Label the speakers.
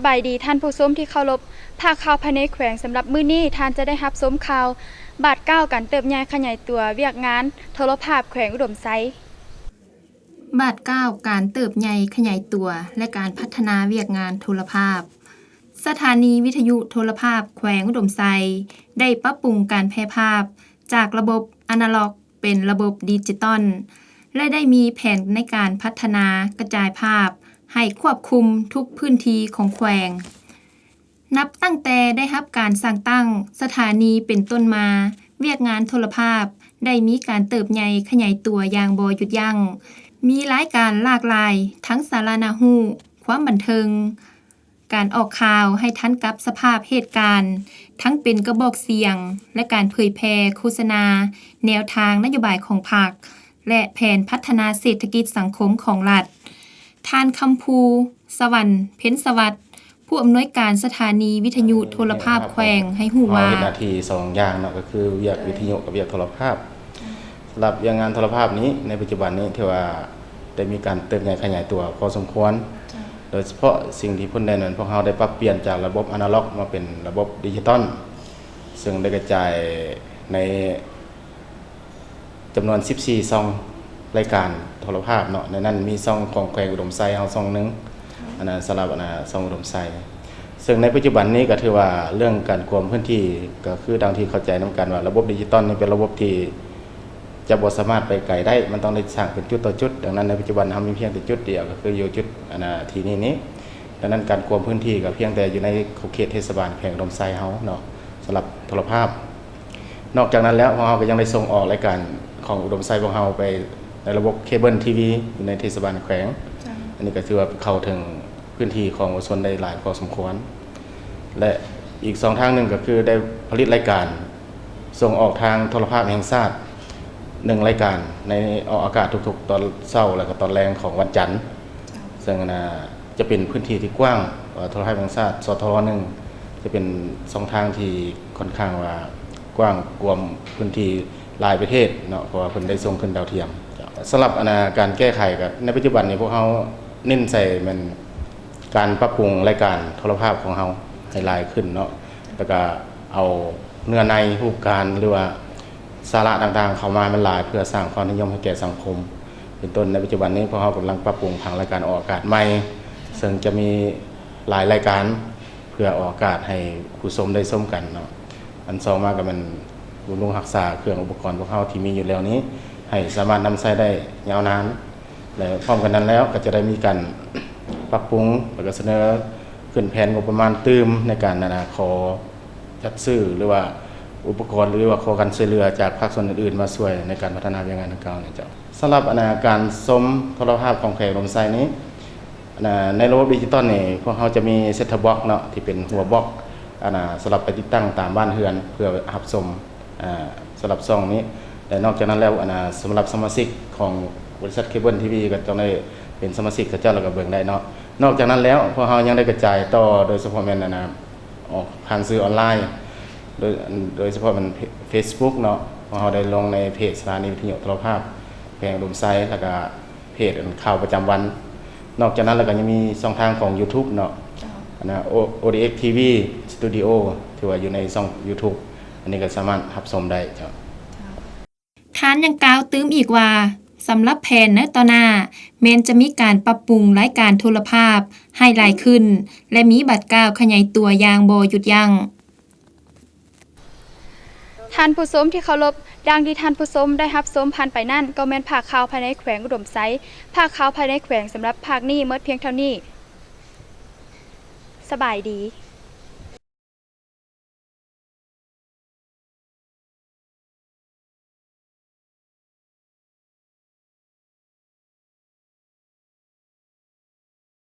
Speaker 1: สบายดีท่านผู้ชมที่เคารพภาคข่าวภายในแขวงสำหรับมื้อนี้ท่านจะได้รับชมข่าว บาดเก้ากันเติบใหญ่ขยายตัวเวียกงานโทรภาพแขวงอุดมไซ
Speaker 2: บาทเก้าการเติบใหญ่ขยายตัว และการพัฒนาเวียกงานโทรภาพ สถานีวิทยุโทรภาพแขวงอุดมไซได้ปรับปรุงการแพร่ภาพ จากระบบอนาล็อก เป็นระบบดิจิตอลและได้มีแผนในการพัฒนากระจายภาพ ให้ควบคุมทุกพื้นที่ของแขวง นับตั้งแต่ได้รับการสร้างตั้งสถานีเป็นต้นมา เวียกงานโทรภาพได้มีการเติบใหญ่ขยายตัวอย่างบ่หยุดยัง้ง มีรายการหลากหลาย ทั้งสารานาหูความบันเทิง การออกข่าวให้ทันกับสภาพเหตุการณ์ ทั้งเป็นกระบอกเสียง และการเผยแพร่โฆษณา แนวทางนโยบายของพรรคและแผนพัฒนาเศรษฐกิจสังคมของรัฐ ทานคำภู สวรรค์ เพ้นสวัสดิ์ผู้อำนวยการสถานีวิทยุโทรภาพแขวงให้หูว่า
Speaker 3: เฮ็ดหน้าที่สองอย่างเนาะก็คือเวียกวิทยุกับเวียกโทรภาพสำหรับอย่างงานโทรภาพนี้ในปัจจุบันนี้ที่ว่าได้มีการเติบใหญ่ขยายตัวพอสมควร โดยเฉพาะสิ่งที่พิ่นได้นั้นพวกเราได้ปรับเปลี่ยนจากระบบอนาล็อก มาเป็นระบบดิจิตอลซึ่งได้กระจายในจำนวน 14ซอง รายการโทรภาพเนาะในนั้นมีซองของแขวงอุดมไซเฮาซองหนึงอันนั้นสำหรับอันน่ะซองอุดมไซซึ่งในปัจจุบันนี้ก็ถือว่าเรื่องการกวมพื้นที่ก็คือดังที่เข้าใจนํกันว่า ระบบดิจิตอลนี่เป็นระบบที่จะบ่สามารถไปไกลได้ มันต้องได้สร้างเป็นจุดต่อจุด ดังนั้นในปัจจุบันเรามีเพียงแต่จุดเดียวก็คืออยู่จุดอันน่ะที่นี้นี้ดังนั้นการกวมพื้นที่ก็เพียงแต่อยู่ในขอบเขตเทศบาลแขวงอุดมไซเฮาเนาะสำหรับโทรภาพ นอกจากนั้นแล้วพวกเราก็ยังได้ส่งออกรายการของอุดมไซของเราไปใน ระบบเคเบิลทีวีอยู่ในเทศบาลแขวง อันนี้ก็ถือว่าเข้าถึงพื้นที่ของประชาชนได้หลายพอสมควร และอีกสองทางหนึ่งก็คือได้ผลิตรายการ ส่งออกทางโทรภาพแห่งชาติหนึ่งรายการในออกอากาศทุกๆ ตอนเช้าแล้วก็ตอนแรงของวันจันทร์ซึ่งนะจะเป็นพื้นที่ที่กว้างกว่าโทรภาพแห่งชาติสทหนึ่งจะเป็นสองทางที่ค่อนข้างว่ากว้างกวมพื้นที่หลายประเทศเนาะเพราะว่าเพิ่นได้ส่งขึ้นดาวเทียม สำหรับอนาการแก้ไขก็ในปัจจุบันนี้พวกเขาเน้นใส่มันการปรับปรุงรายการโทรภาพของเราให้ลายขึ้นเนาะแล้วก็เอาเนื้อในรูปการหรือว่าสาระต่างๆ เข้ามามันหลายเพื่อสร้างความนิยมให้แก่สังคม เป็นต้นในปัจจุบันนี้พวกเรากำลังปรับปรุงทางรายการออกอากาศใหม่ซึ่งจะมีหลายรายการเพื่อออกอากาศให้ผู้ชมได้ชมกันเนาะอันสองมาก็มันบำรุงรักษาเครื่องอุปกรณ์พวกเราที่มีอยู่แล้วนี้ ให้สามารถนำใช้ได้ยาวนานและพร้อมกันนั้นแล้วก็จะได้มีการปรับปรุงแล้วก็เสนอขึ้นแผนงบประมาณตืมในการนานาขอจัดซื้อหรือว่าอุปกรณ์หรือว่าขอการช่วยเหลือจากภาคส่วนอื่นๆ มาช่วยในการพัฒนาเวียงงานดังกล่าวนี่เจ้าสำหรับอนาการสมทรภาพของแขกลมไซนี้ในระบบดิจิตอลนี่พวกเขาจะมีเซตท็อปบ็อกเนาะที่เป็นหัวบล็อกอนน่ะสำหรับไปติดตั้งตามบ้านเรือนเพื่อรับชมสำหรับซองนี้ และนอกจากนั้นแล้วอันน่ะสำหรับสมาชิกของบริษัทเคเบิลทีวีก็ต้องได้เป็นสมาชิกกับเจ้าแล้วก็เบิ่งได้เนาะนอกจากนั้นแล้วพวกเรายังได้กระจายต่อโดยเฉพาะแม่นอันนะออกผ่านสื่อออนไลน์ โดยโดยเฉพาะมัน Facebook เนาะพวกเราได้ลงในเพจสถานีวิทยุโทรภาพแพงดุมไซต์แล้วก็เพจข่าวประจำวัน นอกจากนั้นแล้วก็ยังมีช่องทางของ YouTube เนาะอันนะ O- ODX TV Studio ที่ว่าอยู่ในช่อง YouTube อันนี้ก็สามารถรับชมได้เจ้า
Speaker 2: ทานยังกล่าวตื้มอีกว่าสำหรับแผนในต่อหน้าแม้นจะมีการปรับปรุงรายการโทรภาพให้หลายขึ้น และมีบัตรก้าวขยายตัวอย่างบ่หยุดยัง้ง
Speaker 1: ท่านผู้ชมที่เคารพดังที่ท่านผู้ชมได้รับชมผ่านไปนั่น ก็แม่นภาคข่าวภายในแขวงอุดมไซภาคข่าวภายในแขวงสำหรับภาคนี้เมื่อเพียงเท่านี้ สบายดี